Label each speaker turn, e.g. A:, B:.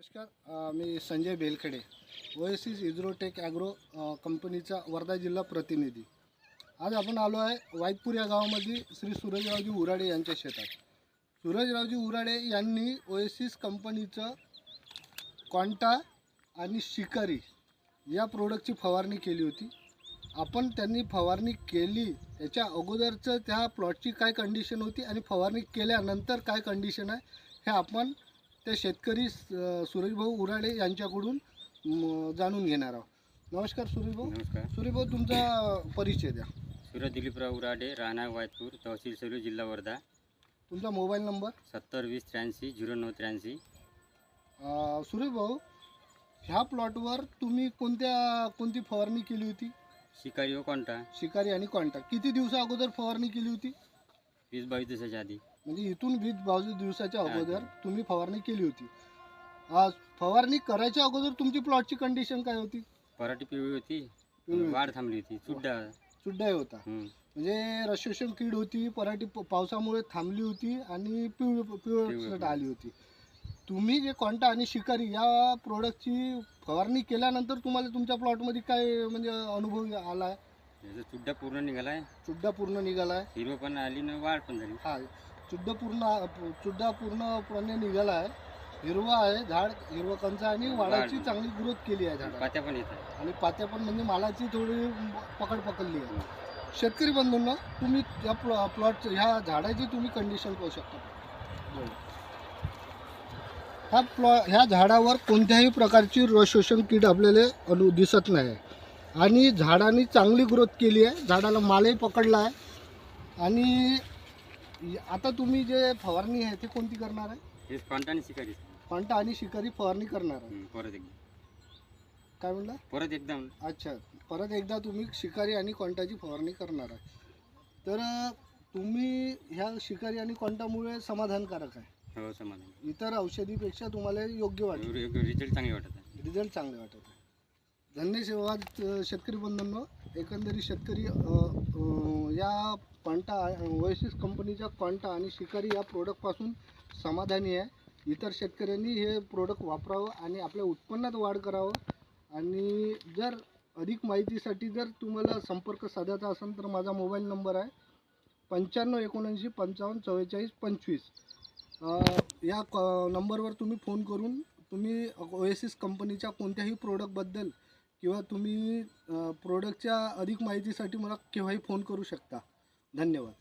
A: नमस्कार मी संजय बेलखेडे ओएसिस इझ्रोटेक ॲग्रो कंपनीचा वर्धा जिल्हा प्रतिनिधी. आज आपण आलो आहे वाईतपूर या गावामध्ये श्री सूरजरावजी उराडे यांच्या शेतात. सूरजरावजी उराडे यांनी ओएसिस कंपनीचं क्वांटा आणि शिकारी या प्रोडक्टची फवारणी केली होती. आपण त्यांनी फवारणी केली याच्या अगोदरचं त्या प्लॉटची काय कंडिशन होती आणि फवारणी केल्यानंतर काय कंडिशन आहे हे आपण त्या शेतकरी अ, सुरेशभाऊ उराडे यांच्याकडून जाणून घेणार आहोत. नमस्कार सुरेशभाऊ
B: नमस्कार.
A: सुरेशभाऊ तुमचा परिचय द्या.
B: सूरज दिलीपराव उराडे राहणार वायतपूर तहसील सेलू जिल्हा वर्धा.
A: तुमचा मोबाईल नंबर?
B: सत्तर वीस त्र्याऐंशी झिरो नऊ त्र्याऐंशी.
A: अ, सुरेशभाऊ ह्या प्लॉटवर तुम्ही कोणत्या कोणती फवारणी केली होती?
B: शिकारी व कोणता
A: शिकारी आणि कॉन्टॅक्ट किती दिवसा अगोदर फवारणी केली होती?
B: वीस बावीस दिवसाच्या आधी.
A: म्हणजे इथून वीस बावीस दिवसाच्या अगोदर तुम्ही फवारणी केली होती. आज फवारणी करायच्या अगोदर तुमची प्लॉटची कंडिशन काय होती?
B: पराठी पिवळी होती
A: पिवळी होती.
B: वाढ थांबली होती चुड्डा
A: होता.
B: हम्म.
A: म्हणजे रशोषण कीड होती पराठी प- पावसामुळे थांबली होती आणि पिवळ पिवळसट
B: पिवळसट.
A: आली होती. तुम्ही जे कॉन्टा आणि शिकारी या प्रोडक्टची फवारणी केल्यानंतर तुम्हाला तुमच्या प्लॉटमध्ये काय म्हणजे अनुभव आला
B: याचा चुड्डा पूर्ण निघालाय.
A: चुड्डा पूर्ण निघाला आहे
B: हिरवं पण आली न वाढ पण झाली.
A: हा. चुड्डा पूर्ण चुड्डा पूर्णपणे निघाला आहे. हिरवा आहे झाड हिरवं कंच आणि
B: वाढ.
A: चांगली ग्रोथ केली आहे झाडाला.
B: पात्या पण येत आहे.
A: आणि पात्या पण म्हणजे मालाची थोडी पकड पकडली आहे. शेतकरी बंधूंना तुम्ही या प्लॉ प्लॉट ह्या झाडाची तुम्ही कंडिशन पाहू शकता. ह्या प्लॉ ह्या झाडावर कोणत्याही प्रकारची रशोषण कीड आपल्याला अनु दिसत नाही. आणि झाडाने चांगली ग्रोथ केली आहे. झाडाला मालही पकडला आहे. आणि आता तुम्ही जे फवारणी आहे ती कोणती करणार आहे?
B: कोणता आणि शिकारी.
A: फंटा आणि शिकारी फवारणी करणार आहे.
B: हम्म, परत एकदा.
A: काय म्हणला?
B: परत एकदम
A: अच्छा परत एकदा तुम्ही शिकारी आणि कॉन्टाची फवारणी करणार आहे. तर अ, तुम्ही ह्या शिकारी आणि कॉन्टामुळे समाधानकारक आहे.
B: हो समाधान.
A: इतर औषधीपेक्षा तुम्हाला योग्य वाटतं
B: रिझल्ट चांगले वाटत आहे.
A: रिझल्ट चांगले वाटत आहे. धन्य अ, शेतकरी बंधूंनो एकंदरीत शेतकरी या कॉन्टा ओएसिस कंपनीच्या कॉन्टा आणि शिकारी या प्रोडक्टपासून समाधानी आहे. इतर शेतकऱ्यांनी हे प्रोडक्ट वापरावं आणि आपल्या उत्पन्नात वाढ करावं. आणि जर अधिक माहितीसाठी जर तुम्हाला संपर्क साधायचा असेल तर माझा मोबाईल नंबर आहे पंच्याण्णव एकोणऐंशी पंचावन्न चव्वेचाळीस पंचवीस. या क नंबरवर तुम्ही फोन करून तुम्ही ओएसिस कंपनीच्या कोणत्याही प्रोडक्टबद्दल किंवा तुम्ही प्रोडक्टच्या अधिक माहितीसाठी मला केव्हाही फोन करू शकता. धन्यवाद.